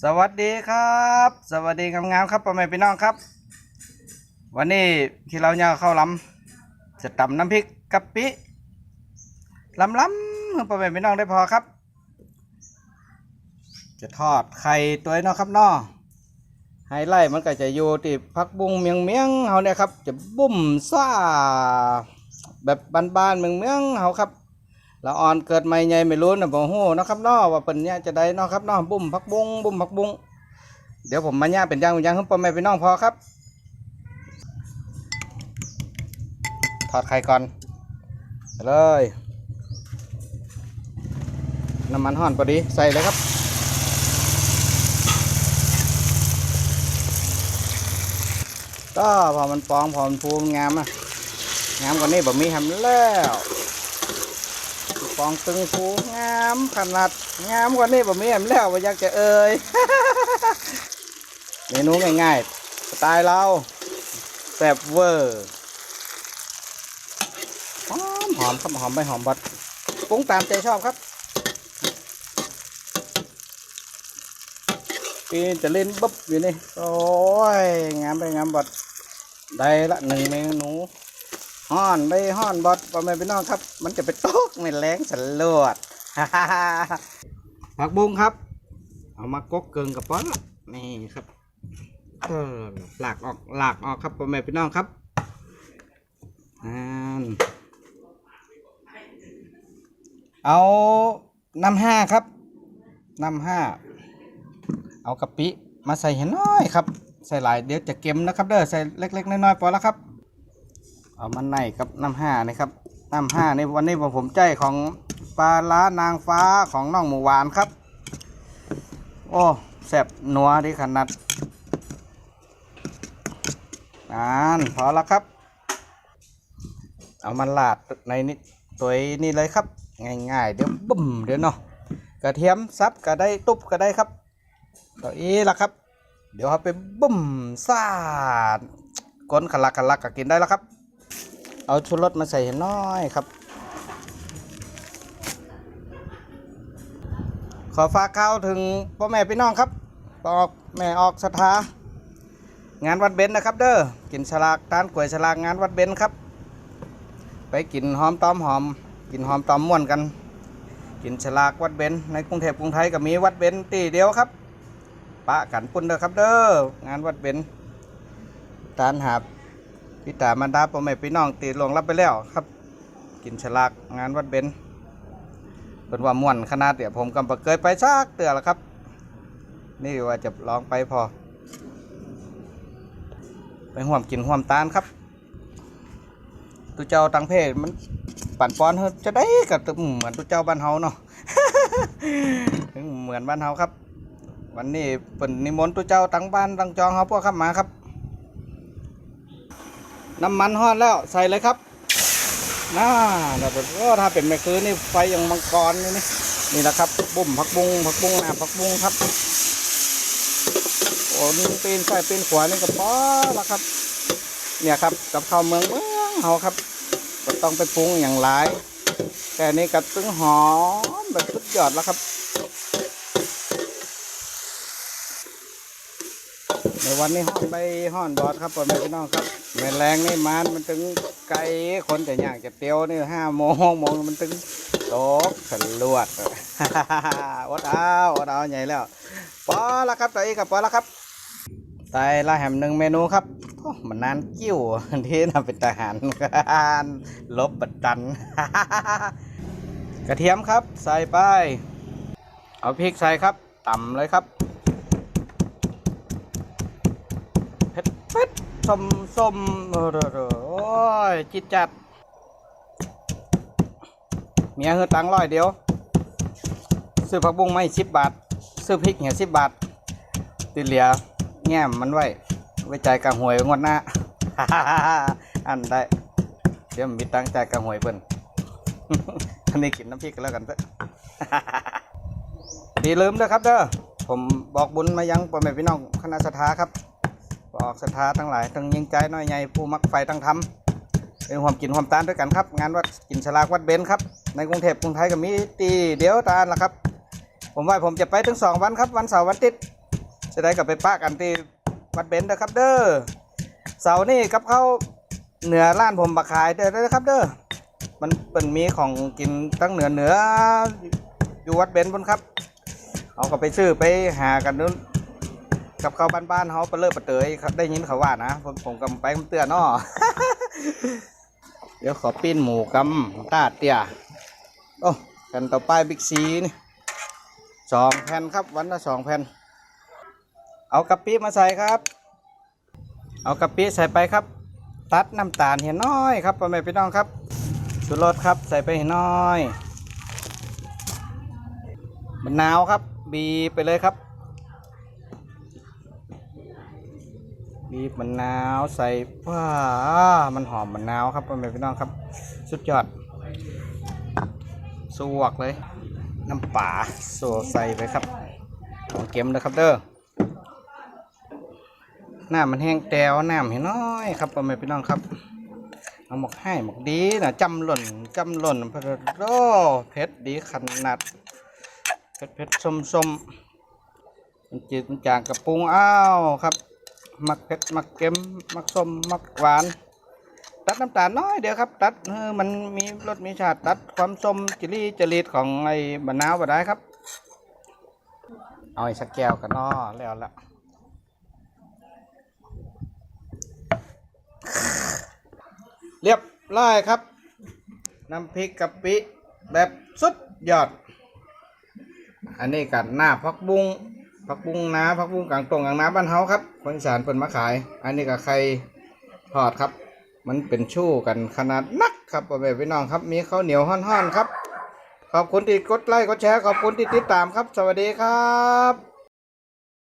สวัสดีครับ สวัสดีงามๆครับพ่อแม่พี่น้องครับ วันนี้ที่เราเนี่ยเข้าลำจะตำน้ำพริกกะปิลำล้ำให้พ่อแม่พี่น้องได้พอครับ จะทอดไข่ตัวเนาะครับเนาะไฮไลท์มันก็จะอยู่ที่พักบุ้งเมียงเมียงเฮาเนี่ยครับ จะบุ้มซ่าแบบบานๆเมืองเมียงเฮาครับ ละอ่อนเกิดใหม่ใหญ่ไม่รู้นะบ่ฮู้นะครับเนาะว่าเปิ้นเนี่ยจะได้เนาะครับเนาะบุ้มผักบุ้งบุ้มผักบุ้งเดี๋ยวผมมาย่าเป็นย่างเป็นย่างให้พ่อแม่พี่น้องพอครับทอดไข่ก่อนไปเลยน้ำมันห่อนพอดีใส่เลยครับ ก็พอมันปองพอมันฟูมงามอะงามกว่านี้แบบมีทำแล้ว องตึงฟูงามขนาดงามกว่านี้ผมมีแอมแล้วว่าอยากจะเอ่ยเมนูง่ายๆสไตล์เราแซ่บเวอร์หอมหอมครับหอมไปหอมบัดปรุงตามใจชอบครับปีจะเล่นบ๊บอยู่นี่โอ้ยงามไปงามบัดได้ละหนึ่งเมนู ห้อนได้ห้อนบอดพ่อแม่พี่น้องครับ มันจะไปตกในแรงสลวดผักบุ้งครับ เอามากกเกิงกับป้อนนี่ครับหลากออกหลากออกครับพ่อแม่พี่น้องครับอ่านเอาน้ำห้าครับน้ำห้าเอากะปิมาใส่ให้น้อยครับ ใส่หลายเดี๋ยวจะเค็มนะครับเด้อใส่เล็ก ๆ น้อยๆพอแล้วครับ เอามันในครับน้ำห้านะครับน้ำห้าในวันนี้ผมใจของปลาล้านางฟ้าของน้องหมูหวานครับ โอ้แซ่บนัวดีขนาดอ่านพอแล้วครับ เอามันลาดในนี้ตัวนี้เลยครับ ง่ายๆ เดี๋ยวบุ้มเดี๋ยวเนาะกระเทียมซับก็ได้ตุบก็ได้ครับตัวนี้ละครับ เดี๋ยวเอาไปบุ้มซาดก้นขลักขลักก็กินได้แล้วครับ เอาชุดรสมาใส่หน้อยครับ ขอฝากข่าวถึงพ่อแม่พี่น้องครับออกแม่ออกสถางานวัดเบญนะครับ เด้อกินฉลากตานกล้วยฉลากงานวัดเบญครับ ไปกินหอมตอมหอม กินหอมตอมม่วนกัน กินฉลากวัดเบญในกรุงเทพกรุงไทยก็มีวัดเบญตีเดียวครับปะกันปุ่นเด้อครับเด้องานวัดเบญตานหาบ พี่ตามันดาพ่อแม่พี่น้องตีลงรับไปแล้วครับ กินฉลากงานวัดเบญเป็นว่าม่วนขนาดเดี๋ยวผมกำปเคยไปซากเตือแล้วครับ นี่ว่าจะลองไปพอ ไปห่วมกินห่วมตาลครับตุเจ้าตังเพศมันปั่นปอนเฮาจะได้กับตุเหมือนตุเจ้าบ้านเฮาเนาะเหมือนบ้านเฮาครับ วันนี้เป็นนิมนต์ตุเจ้าตังบ้านตังจองเฮาพวกครับมาครับ น้ำมันฮอดแล้วใส่เลยครับน่าแบบก็ถ้าเป็นแม่คือนี่ไฟอย่างมังกรนี่นี่นี่แหละครับบุ่มผักบุ้งผักบุ้งนะผักบุ้งครับโอ้นี่ปีนซ้ายปีนขวานี่ก็พอละครับ เนี่ยครับกับข้าวเมืองเมืองเฮาครับก็ต้องไปปรุงอย่างไรแต่นี่กับตึงหอมแบบสุดยอดแล้วครับ ในวันนี้ห้อนไปห้อนบอดครับพ่อแม่พี่น้องครับแม่แรงนี่มันมันถึงไกลคนจะอยากจะเตียวนี่ห้าโมงโมงมันถึงตกสลวดอดเอาอดเอาใหญ่แล้วพอแล้วครับตัวเองกับพอแล้วครับไตละแหมหนึ่งเมนูครับมันนานกิ้วที่น่าเป็นทหารการลบบัดดันกระเทียมครับใส่ไปเอาพริกใส่ครับต่ำเลยครับ เผ็ดเผ็ด ส้มส้มโอ้ยจิตจัด เมียเฮือตังร้อยเดียว ซื้อผักบุ้งไม่สิบบาท ซื้อพริกเหี่ยสิบบาท ติเหลียแง้มมันไว้ ไว้จ่ายกางหวยงวดหน้า อันได้ เดี๋ยวมีตังค์จ่ายกางหวยเพิ่นอันนี้กินน้ำพริกกันแล้วกันเถอะดีลืมเด้อครับเด้อ ผมบอกบุญมายังพ่อแม่พี่น้องคณะสถาครับ บอกศรัทธาทั้งหลายทั้งยิงใจน้อยใหญ่ผู้มักไฟตั้งทำเป็นความกินความตานด้วยกันครับ งานวัดกินฉลากวัดเบนครับ ในกรุงเทพกรุงไทยก็มีตีเดียวตาลละครับ ผมว่าผมจะไปถึงสองวันครับ วันเสาร์วันอาทิตจะได้กลับไปปะกันที่วัดเบนซ์นะครับ เด้อเสาร์นี่กับเขาเหนือร้านผมบักขายเด้อนะครับ เด้อมันเป็นมีของกินตั้งเหนือเหนืออยู่วัดเบนซ์บนครับเอาก็ไปซื้อไปหากันนู้น กับเขาวบ้านๆเขาไปเลิกปะเตยครับได้ยินเขาว่านะผมผมกำไปผมเตือนนาะเดี๋ยวขอปิ้นหมูกำตาดเตียโอ้กันต่อไปบิ๊กซีนี่สองแผ่นครับวันละสองแผ่นเอากะปิมาใส่ครับ เอากะปิใส่ไปครับ ตัดน้ำตาลเห็นน้อยครับพ่อแม่พี่น้องครับสุรสครับใส่ไปเห็นน้อยมะนาวครับ บีไปเลยครับ บีบมะนาวใส่ว้ามันหอมมะนาวครับพ่อแม่พี่น้องครับ สุดยอด สวกเลย น้ำป่าโซใส่ไปครับของเก็มนะครับเด้อน้ำมันแห้งแตวน้ำเห็นน้อยครับพ่อแม่พี่น้องครับเอาหมกให้หมกดีนะจำหล่นจำหล่นพระโดเผ็ดดีขนาดเผ็ดเผ็ดส้มส้มมันจืดมันจางกระปุงอ้าวครับ มักเผ็ดมักเค็มมักส้มมักหวาน ตัดน้ำตาลน้อยเดียวครับ ตัดเออมันมีรสมีชาติตัดความส้มจิรีจริตของไอ้มะนาวมาได้ครับ เอาไอีกสักแก้วกันน้อแล้วละเรียบร้อยครับ น้ำพริกกะปิแบบสุดยอด อันนี้กัดหน้าพักบุ้ง พักบุ้งนาพักบุ้งกลางตรงกลางน้ำบ้านเฮาครับคนอีสานเปิ่นมาขาย อันนี้กับใครทอดครับ มันเป็นชู้กันขนาดนักครับพ่อแม่พี่น้องครับ มีข้าวเหนียวห่อนๆครับ ขอบคุณที่กดไลค์กดแชร์ขอบคุณที่ติดตามครับ สวัสดีครับ